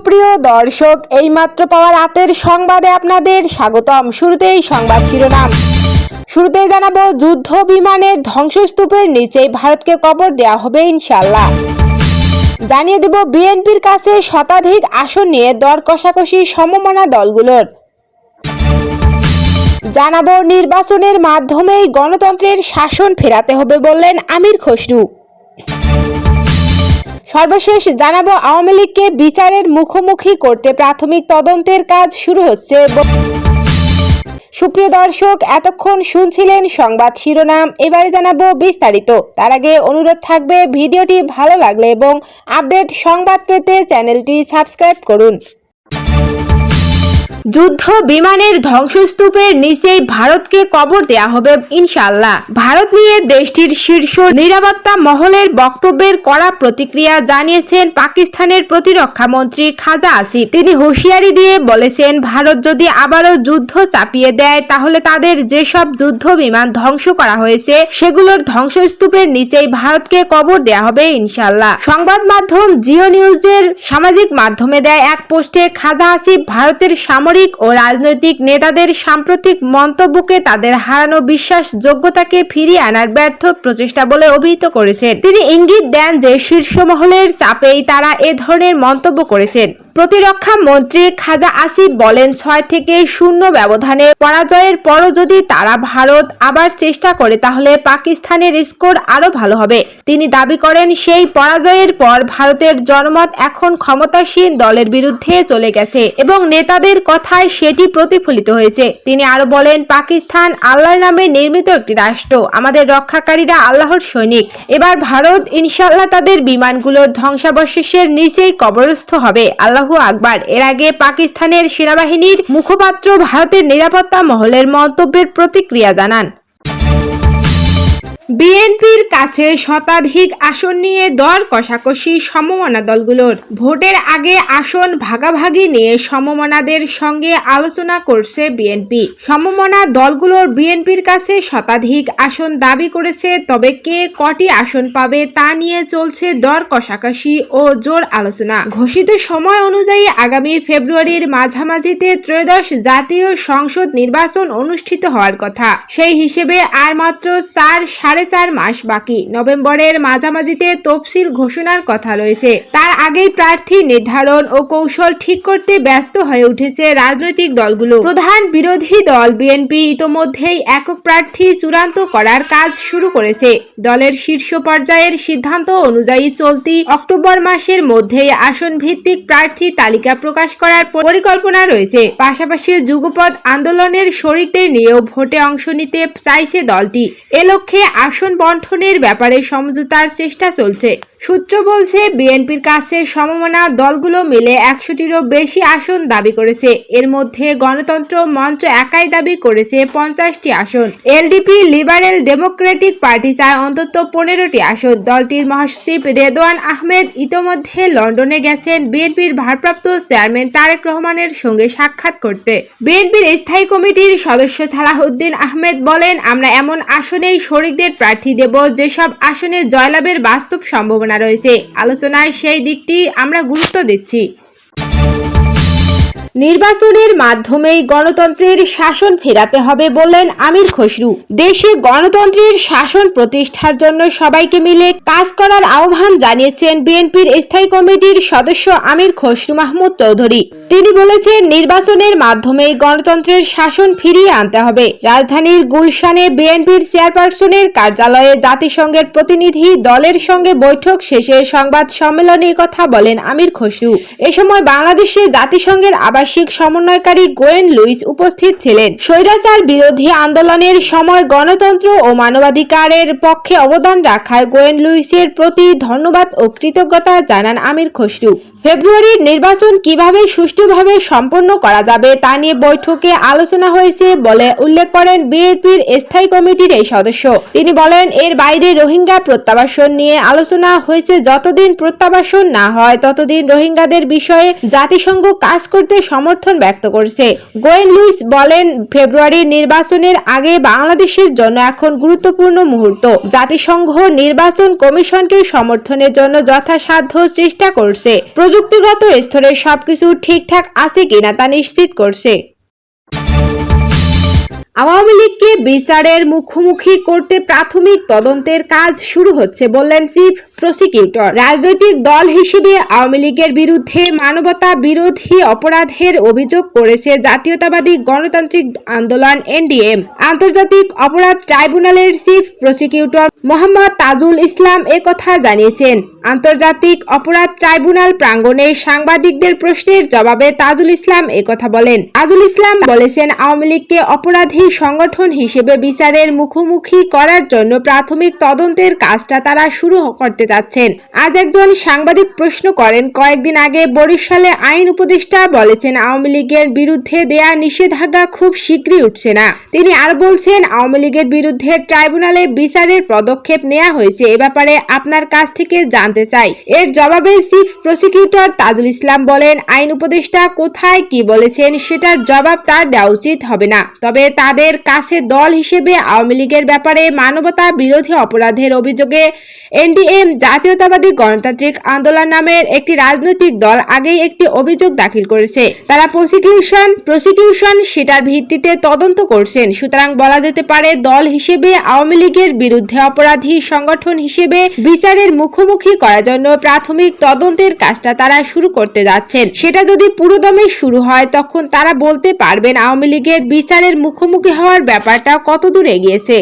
সুপ্রিয় দর্শক, এইমাত্র পাওয়া রাতের সংবাদে আপনাদের স্বাগতম। শুরুতেই সংবাদ শিরোনাম। শুরুতেই জানাব, যুদ্ধ বিমানের ধ্বংসস্তূপের নিচেই ভারতকে কবর দেওয়া হবে ইনশাল্লাহ জানিয়ে দেব, বিএনপির কাছে শতাধিক আসন নিয়ে দর কষাকষি সমমনা দলগুলোর। জানাব, নির্বাচনের মাধ্যমেই গণতন্ত্রের শাসন ফেরাতে হবে বললেন আমির খসরু। সর্বশেষ জানাব, আওয়ামী লীগকে বিচারের মুখোমুখি করতে প্রাথমিক তদন্তের কাজ শুরু হচ্ছে। সুপ্রিয় দর্শক, এতক্ষণ শুনছিলেন সংবাদ শিরোনাম। এবারে জানাব বিস্তারিত। তার আগে অনুরোধ থাকবে, ভিডিওটি ভালো লাগলে এবং আপডেট সংবাদ পেতে চ্যানেলটি সাবস্ক্রাইব করুন। যুদ্ধ বিমানের ধ্বংসস্তূপের নিচেই ভারতকে কবর দেয়া হবে ইনশাল্লাহ ভারত নিয়ে দেশটির শীর্ষ নিরাপত্তা মহলের বক্তব্যের কড়া প্রতিক্রিয়া জানিয়েছেন পাকিস্তানের প্রতিরক্ষা মন্ত্রী খাজা আসিফ। তিনি হুঁশিয়ারি দিয়ে বলেছেন, ভারত যদি আবারও যুদ্ধ চাপিয়ে দেয়, তাহলে তাদের যেসব যুদ্ধ বিমান ধ্বংস করা হয়েছে, সেগুলোর ধ্বংসস্তূপের নিচেই ভারতকে কবর দেয়া হবে ইনশাল্লাহ সংবাদ মাধ্যম জিও নিউজের সামাজিক মাধ্যমে দেয় এক পোস্টে, খাজা আসিফ ভারতের সামরিক ও রাজনৈতিক নেতাদের সাম্প্রতিক মন্তব্যকে তাদের হারানো বিশ্বাস যোগ্যতাকে ফিরিয়ে আনার ব্যর্থ প্রচেষ্টা বলে অভিহিত করেছেন। তিনি ইঙ্গিত দেন যে শীর্ষ মহলের চাপেই তারা এ ধরনের মন্তব্য করেছেন। প্রতিরক্ষা মন্ত্রী খাজা আসিফ বলেন, ছয় থেকে শূন্য ব্যবধানে পরাজয়ের পরও যদি তারা ভারত আবার চেষ্টা করে, তাহলে পাকিস্তানের স্কোর আরও ভালো হবে। তিনি দাবি করেন, সেই পরাজয়ের পর ভারতের জনমত এখন ক্ষমতাসীন দলের বিরুদ্ধে চলে গেছে এবং নেতাদের কথায় সেটি প্রতিফলিত হয়েছে। তিনি আরও বলেন, পাকিস্তান আল্লাহর নামে নির্মিত একটি রাষ্ট্র, আমাদের রক্ষাকারীরা আল্লাহর সৈনিক। এবার ভারত ইনশাল্লাহ তাদের বিমানগুলোর ধ্বংসাবশেষের নিচেই কবরস্থ হবে। আল্লাহু আকবার। এর আগে পাকিস্তানের সেনাবাহিনীর মুখপাত্র ভারতের নিরাপত্তা মহলের মন্তব্যের প্রতিক্রিয়া জানান। বিএনপির কাছে শতাধিক আসন নিয়ে দর কষাকষি সমমনা দলগুলোর। ভোটের আগে আসন ভাগাভাগি নিয়ে সমমনাদের সঙ্গে আলোচনা করছে বিএনপি। সমমনা দলগুলোর বিএনপির কাছে শতাধিক আসন দাবি করেছে, তবে কে কটি আসন পাবে তা নিয়ে চলছে দর কষাকষি ও জোর আলোচনা। ঘোষিত সময় অনুযায়ী আগামী ফেব্রুয়ারির মাঝামাঝিতে ত্রয়োদশ জাতীয় সংসদ নির্বাচন অনুষ্ঠিত হওয়ার কথা। সেই হিসেবে আর মাত্র চার সাড়ে চার মাস বাকি। নভেম্বরের মাঝামাঝিতে তফসিল ঘোষণার কথা রয়েছে। তার আগেই প্রার্থী নির্ধারণ ও কৌশল ঠিক করতে ব্যস্ত হয়ে উঠেছে রাজনৈতিক দলগুলো। প্রধান বিরোধী দল বিএনপি ইতোমধ্যেই একক প্রার্থী চূড়ান্ত করার কাজ শুরু করেছে। দলের শীর্ষ পর্যায়ের সিদ্ধান্ত অনুযায়ী চলতি অক্টোবর মাসের মধ্যেই আসন ভিত্তিক প্রার্থী তালিকা প্রকাশ করার পরিকল্পনা রয়েছে। পাশাপাশি যুগপৎ আন্দোলনের শরিকদের নিয়েও ভোটে অংশ নিতে চাইছে দলটি। এ লক্ষ্যে আসন বন্টনের ব্যাপারে সমঝোতার চেষ্টা চলছে। সূত্র বলছে, বিএনপির কাছে সমমনা দলগুলো মিলে একশোটিরও বেশি আসন দাবি করেছে। এর মধ্যে গণতন্ত্র মঞ্চ একাই দাবি করেছে পঞ্চাশটি আসন। এলডিপি লিবারেল ডেমোক্রেটিক পার্টি চায় অন্তত পনেরোটি আসন। দলটির মহাসচিব রেদওয়ান আহমেদ ইতোমধ্যে লন্ডনে গেছেন বিএনপির ভারপ্রাপ্ত চেয়ারম্যান তারেক রহমানের সঙ্গে সাক্ষাৎ করতে। বিএনপির স্থায়ী কমিটির সদস্য সালাহউদ্দিন আহমেদ বলেন, আমরা এমন আসনেই শরিকদের প্রার্থী দেব যেসব আসনে জয়লাভের বাস্তব সম্ভাবনা রয়েছে। আলোচনায় সেই দিকটি আমরা গুরুত্ব দিচ্ছি। নির্বাচনের মাধ্যমেই গণতন্ত্রের শাসন ফেরাতে হবে বললেন আমির খসরু। দেশে গণতন্ত্রের শাসন প্রতিষ্ঠার জন্য সবাইকে মিলে কাজ করার আহ্বান জানিয়েছেন বিএনপির স্থায়ী কমিটির সদস্য আমির খসরু মাহমুদ চৌধুরী। তিনি বলেছেন, নির্বাচনের মাধ্যমেই গণতন্ত্রের শাসন ফিরিয়ে আনতে হবে। রাজধানীর গুলশানে বিএনপির চেয়ারপারসনের কার্যালয়ে জাতিসংঘের প্রতিনিধি দলের সঙ্গে বৈঠক শেষে সংবাদ সম্মেলনে কথা বলেন আমির খসরু। এ সময় বাংলাদেশে জাতিসংঘের আবাসিক সমন্বয়কারী গোয়েন লুইস উপস্থিত ছিলেন। স্বৈরাচার বিরোধী আন্দোলনের সময় গণতন্ত্র ও মানবাধিকারের পক্ষে অবদান রাখায় গোয়েন লুইসের প্রতি ধন্যবাদ ও কৃতজ্ঞতা জানান আমির খসরু। ফেব্রুয়ারির নির্বাচন কীভাবে সুষ্ঠুভাবে সম্পন্ন করা যাবে তা নিয়ে বৈঠকে আলোচনা হয়েছে বলে উল্লেখ করেন বিএনপির স্থায়ী কমিটির এই সদস্য। তিনি বলেন, এর বাইরে রোহিঙ্গা প্রত্যাবাসন নিয়ে আলোচনা হয়েছে যতদিন প্রত্যাবাসন না হয়, ততদিন রোহিঙ্গাদের বিষয়ে জাতিসংঘ কাজ করতে সমর্থন ব্যক্ত করছে। গোয়েন লুইস বলেন, ফেব্রুয়ারির নির্বাচনের আগে বাংলাদেশের জন্য এখন গুরুত্বপূর্ণ মুহূর্ত। জাতিসংঘ নির্বাচন কমিশনকে সমর্থনের জন্য যথাসাধ্য চেষ্টা করছে। প্রযুক্তিগত স্তরে সবকিছু ঠিকঠাক আছে কিনা তা নিশ্চিত করছে। আওয়ামী লীগকে বিচারের মুখোমুখি করতে প্রাথমিক তদন্তের কাজ শুরু হচ্ছে বললেন চিফ প্রসিকিউটর। রাজনৈতিক দল হিসেবে আওয়ামী লীগের বিরুদ্ধে মানবতা বিরোধী অপরাধের অভিযোগ করেছে জাতীয়তাবাদী গণতান্ত্রিক আন্দোলন এনডিএম। আন্তর্জাতিক অপরাধ ট্রাইব্যুনালের চিফ প্রসিকিউটর মোহাম্মদ তাজুল ইসলাম একথা জানিয়েছেন। আন্তর্জাতিক অপরাধ ট্রাইব্যুনাল প্রাঙ্গণে সাংবাদিকদের প্রশ্নের জবাবে তাজুল ইসলাম এ কথা বলেন। তাজুল ইসলাম বলেছেন, আওয়ামী লীগকে অপরাধী সংগঠন হিসেবে বিচারের মুখোমুখি করার জন্য প্রাথমিক তদন্তের কাজটা তারা শুরু করতে যাচ্ছেন। আজ একজন সাংবাদিক প্রশ্ন করেন, কয়েকদিন আগে বরিশালে আইন উপদেষ্টা বলেছেন, আওয়ামী লীগের বিরুদ্ধে দেয়া নিষেধাজ্ঞা খুব শীঘ্রই উঠছে না। তিনি আর বলছেন, আওয়ামী লীগের বিরুদ্ধে ট্রাইব্যুনালে বিচারের পদক্ষেপ নেওয়া হয়েছে। এ ব্যাপারে আপনার কাছ থেকে জানতে চাই। এর জবাবে চিফ প্রসিকিউটর তাজুল ইসলাম বলেন, আইন উপদেষ্টা কোথায় কি বলেছেন সেটার জবাব তার দেওয়া উচিত হবে না। তবে তাদের কাছে দল হিসেবে আওয়ামী লীগের ব্যাপারে মানবতা বিরোধী অপরাধের অভিযোগে এনডিএম জাতীয়তাবাদী গণতান্ত্রিক আন্দোলন নামের একটি রাজনৈতিক দল আগেই একটি অভিযোগ দাখিল করেছে। তারা প্রসিকিউশন প্রসিকিউশন সেটার ভিত্তিতে তদন্ত করছেন। সুতরাং বলা যেতে পারে দল হিসেবে আওয়ামী লীগের বিরুদ্ধে অপরাধী সংগঠন হিসেবে বিচারের মুখোমুখি করার জন্য প্রাথমিক তদন্তের কাজটা তারা শুরু করতে যাচ্ছেন। সেটা যদি পুরোদমে শুরু হয়, তখন তারা বলতে পারবেন আওয়ামী লীগের বিচারের মুখোমুখি হওয়ার ব্যাপারটা কতদূর এগিয়েছে।